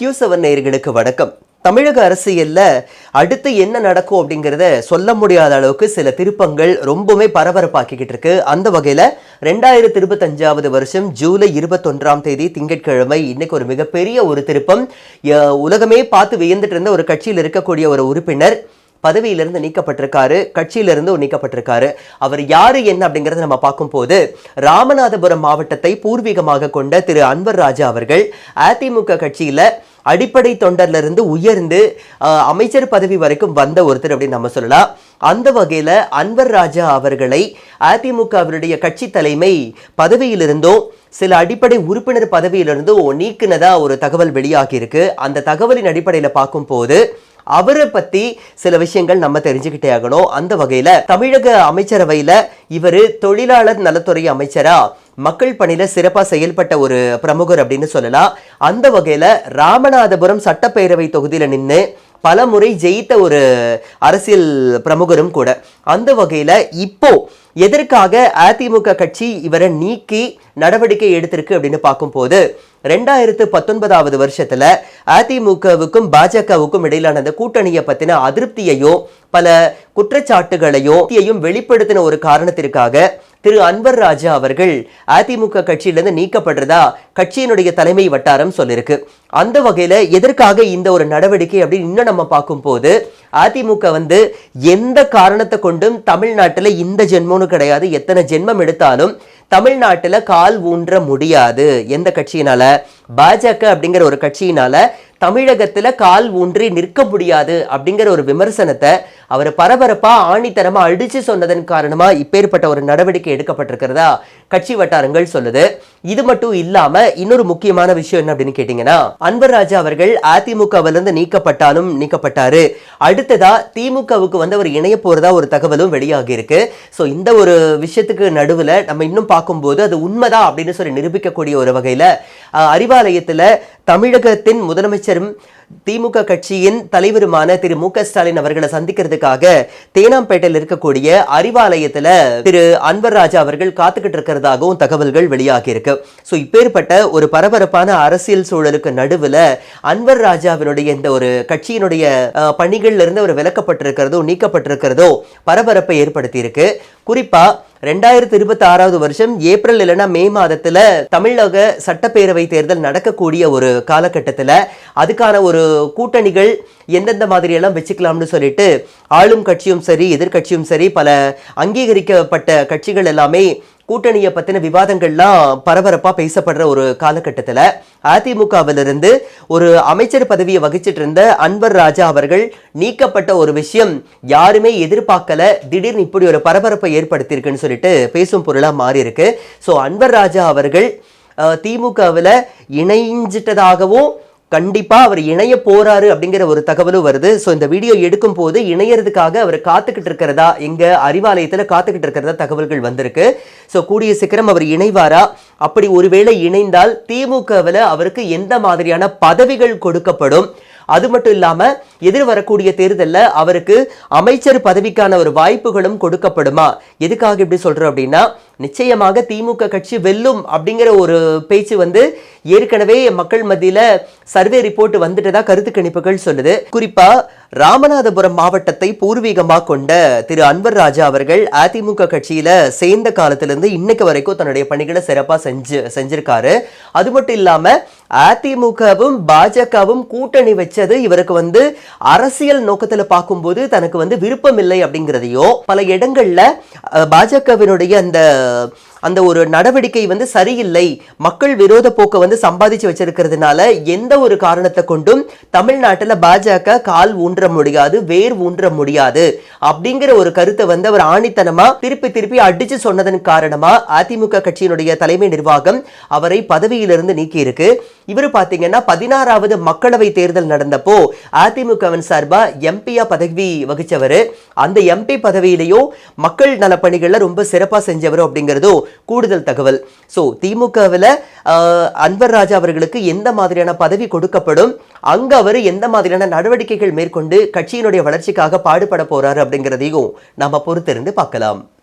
Q seven நேயர்களுக்கு வணக்கம். தமிழக அரசியல்ல அடுத்து என்ன நடக்கும் அப்படிங்கிறத சொல்ல முடியாத அளவுக்கு சில திருப்பங்கள் ரொம்பவுமே பரபரப்பாக்கிக்கிட்டு இருக்கு. அந்த வகையில் ரெண்டாயிரத்தி இருபத்தஞ்சாவது வருஷம் ஜூலை இருபத்தொன்றாம் தேதி திங்கட்கிழமை இன்னைக்கு ஒரு மிகப்பெரிய ஒரு திருப்பம். உலகமே பார்த்து வியந்துட்டு இருந்த ஒரு கட்சியில் இருக்கக்கூடிய ஒரு உறுப்பினர் பதவியிலிருந்து நீக்கப்பட்டிருக்காரு கட்சியிலிருந்து நீக்கப்பட்டிருக்காரு. அவர் யாரு என்ன அப்படிங்கறத நம்ம பார்க்கும்போது ராமநாதபுரம் மாவட்டத்தை பூர்வீகமாக கொண்ட திரு அன்வர் ராஜா அவர்கள் அதிமுக கட்சியில அடிப்படை தொண்டர்லேருந்து உயர்ந்து அமைச்சர் பதவி வரைக்கும் வந்த ஒருத்தர் அப்படின்னு நம்ம சொல்லலாம். அந்த வகையில் அன்வர் ராஜா அவர்களை அதிமுக அவருடைய கட்சி தலைமை பதவியிலிருந்தும் சில அடிப்படை உறுப்பினர் பதவியிலிருந்தும் நீக்குனதா ஒரு தகவல் வெளியாகியிருக்கு. அந்த தகவலின் அடிப்படையில் பார்க்கும்போது அவரை பத்தி சில விஷயங்கள் நம்ம தெரிஞ்சுக்கிட்டே ஆகணும். அந்த வகையில தமிழக அமைச்சரவையில இவர் தொழிலாளர் நலத்துறை அமைச்சரா மக்கள் பணியில சிறப்பாக செயல்பட்ட ஒரு பிரமுகர் அப்படின்னு சொல்லலாம். அந்த வகையில ராமநாதபுரம் சட்டப்பேரவை தொகுதியில நின்று பல முறை ஜெயித்த ஒரு அரசியல் பிரமுகரும் கூட. அந்த வகையில் இப்போ எதற்காக அதிமுக கட்சி இவரை நீக்கி நடவடிக்கை எடுத்திருக்கு அப்படின்னு பார்க்கும்போது ரெண்டாயிரத்து பத்தொன்பதாவது வருஷத்தில் அதிமுகவுக்கும் பாஜகவுக்கும் இடையிலான அந்த கூட்டணியை பற்றின அதிருப்தியையும் பல குற்றச்சாட்டுகளையும் வெளிப்படுத்தின ஒரு காரணத்திற்காக திரு அன்வர் ராஜா அவர்கள் அதிமுக கட்சியிலிருந்து நீக்கப்படுறதா கட்சியினுடைய தலைமை வட்டாரம் சொல்லியிருக்கு. அந்த வகையில் எதற்காக இந்த ஒரு நடவடிக்கை அப்படின்னு இன்னும் நம்ம பார்க்கும்போது அதிமுக வந்து எந்த காரணத்தை கொண்டும் தமிழ்நாட்டில் இந்த ஜென்மம்னு கிடையாது. எத்தனை ஜென்மம் எடுத்தாலும் தமிழ்நாட்டில் கால் ஊன்ற முடியாது. எந்த கட்சியினால? பாஜக அப்படிங்கிற ஒரு கட்சியினால தமிழகத்துல கால் ஊன்றி நிற்க முடியாது அப்படிங்கிற ஒரு விமர்சனத்தை அவர் பரபரப்பா ஆணித்தரமா அடித்து சொன்னதன் காரணமா இப்பேற்பட்ட ஒரு நடவடிக்கை எடுக்கப்பட்டிருக்கிறதா? கட்சி வட்டாரங்கள் சொல்லுது. இது மட்டும் இல்லாம இன்னொரு முக்கியமான விஷயம் என்ன அப்படின்னு கேட்டீங்கன்னா அன்பர் ராஜா அவர்கள் அதிமுகவிலிருந்து இருந்து நீக்கப்பட்டாலும் நீக்கப்பட்டாரு. அடுத்ததா திமுகவுக்கு வந்து அவர் இணைய போறதா ஒரு தகவலும் வெளியாகி இருக்கு. ஸோ இந்த ஒரு விஷயத்துக்கு நடுவுல நம்ம இன்னும் பார்க்கும்போது அது உண்மைதான் அப்படின்னு சொல்லி நிரூபிக்கக்கூடிய ஒரு வகையில அறிவாலயத்தில் அறிவாலயத்துல தமிழகத்தின் முதலமைச்சரும் திமுக கட்சியின் தலைவருமான திரு மு க ஸ்டாலின் அவர்களை சந்திக்கிறதுக்காக தேனாம்பேட்டையில் இருக்கக்கூடிய அறிவாலயத்துல திரு அன்பர் ராஜா அவர்கள் காத்துக்கிட்டு இருக்கிறதாகவும் தகவல்கள் வெளியாகியிருக்கு. ஸோ இப்பேற்பட்ட ஒரு பரபரப்பான அரசியல் சூழலுக்கு நடுவுல அன்வர் ராஜாவினுடைய இந்த ஒரு கட்சியினுடைய பணிகள்ல இருந்து அவர் விலக்கப்பட்டிருக்கிறதோ நீக்கப்பட்டிருக்கிறதோ பரபரப்பை ஏற்படுத்தியிருக்கு. குறிப்பாக குறிப்பா ரெண்டாயிரத்தி இருபத்தி ஆறாவது வருஷம் ஏப்ரல் இல்லைன்னா மே மாதத்துல தமிழக சட்டப்பேரவை தேர்தல் நடக்கக்கூடிய ஒரு காலகட்டத்தில் அதுக்கான ஒரு கூட்டணிகள் எந்தெந்த மாதிரியெல்லாம் வச்சுக்கலாம்னு சொல்லிட்டு ஆளும் கட்சியும் சரி எதிர்க்கட்சியும் சரி பல அங்கீகரிக்கப்பட்ட கட்சிகள் எல்லாமே கூட்டணியை பற்றின விவாதங்கள்லாம் பரபரப்பாக பேசப்படுற ஒரு காலகட்டத்தில் அதிமுகவிலிருந்து ஒரு அமைச்சர் பதவியை வகிச்சிட்டு இருந்த அன்வர் ராஜா அவர்கள் நீக்கப்பட்ட ஒரு விஷயம் யாருமே எதிர்பார்க்கல. திடீர்னு இப்படி ஒரு பரபரப்பை ஏற்படுத்தியிருக்குன்னு சொல்லிட்டு பேசும் பொருளாக மாறி இருக்கு ஸோ அன்வர் ராஜா அவர்கள் திமுகவில் இணைஞ்சிட்டதாகவும் கண்டிப்பாக அவர் இணைய போறாரு அப்படிங்கிற ஒரு தகவலும் வருது. ஸோ இந்த வீடியோ எடுக்கும் போது இணையறதுக்காக அவர் காத்துக்கிட்டு இருக்கிறதா எங்கள் அறிவாலயத்தில் காத்துக்கிட்டு இருக்கிறதா தகவல்கள் வந்திருக்கு. ஸோ கூடிய சீக்கிரம் அவர் இணைவாரா? அப்படி ஒருவேளை இணைந்தால் திமுகவில் அவருக்கு எந்த மாதிரியான பதவிகள் கொடுக்கப்படும்? அது மட்டும் இல்லாம எதிர் வரக்கூடிய தேர்தலில் அவருக்கு அமைச்சர் பதவிக்கான ஒரு வாய்ப்புகளும் கொடுக்கப்படுமா? எதுக்காக இப்படி சொல்றோம் அப்படின்னா நிச்சயமாக திமுக கட்சி வெல்லும் அப்படிங்கிற ஒரு பேச்சு வந்து ஏற்கனவே மக்கள் மத்தியில சர்வே ரிப்போர்ட் வந்துட்டதா கருத்து கணிப்புகள் சொல்லுது. குறிப்பா ராமநாதபுரம் மாவட்டத்தை பூர்வீகமாக கொண்ட திரு அன்வர் ராஜா அவர்கள் அதிமுக கட்சியில சேர்ந்த காலத்திலிருந்து இன்னைக்கு வரைக்கும் தன்னுடைய பணிகளை சிறப்பாக செஞ்சு செஞ்சிருக்காரு. அது மட்டும் இல்லாமல் அதிமுகவும் பாஜகவும் கூட்டணி வச்சது இவருக்கு வந்து அரசியல் நோக்கத்துல பார்க்கும்போது தனக்கு வந்து விருப்பம் இல்லை அப்படிங்கிறதையோ பல இடங்கள்ல அஹ், பாஜகவினுடைய அந்த அந்த ஒரு நடவடிக்கை வந்து சரியில்லை. மக்கள் விரோத போக்கை வந்து சம்பாதிச்சு வச்சிருக்கிறதுனால எந்த ஒரு காரணத்தை கொண்டும் தமிழ்நாட்டில் பாஜக கால் ஊன்ற முடியாது வேர் ஊன்ற முடியாது. அப்படிங்கிற ஒரு கருத்தை வந்து அவர் ஆணித்தனமா திருப்பி திருப்பி அடிச்சு சொன்னதன் காரணமா அதிமுக கட்சியினுடைய தலைமை நிர்வாகம் அவரை பதவியிலிருந்து நீக்கி இருக்கு இவர் பாத்தீங்கன்னா பதினாறாவது மக்களவை தேர்தல் நடந்தப்போ அதிமுகவின் சார்பா எம்பியா பதவி வகிச்சவர். அந்த எம்பி பதவியிலையும் மக்கள் நலப்பணிகள்ல ரொம்ப சிறப்பா செஞ்சவர் அப்படிங்கிறதும் கூடுதல் தகவல். ஸோ திமுகவில் அன்வர் ராஜா அவர்களுக்கு எந்த மாதிரியான பதவி கொடுக்கப்படும்? அங்கு அவர் எந்த மாதிரியான நடவடிக்கைகள் மேற்கொண்டு கட்சியினுடைய வளர்ச்சிக்காக பாடுபட போறாரு அப்படிங்கிறதையும் நாம பொறுத்திருந்து பார்க்கலாம்.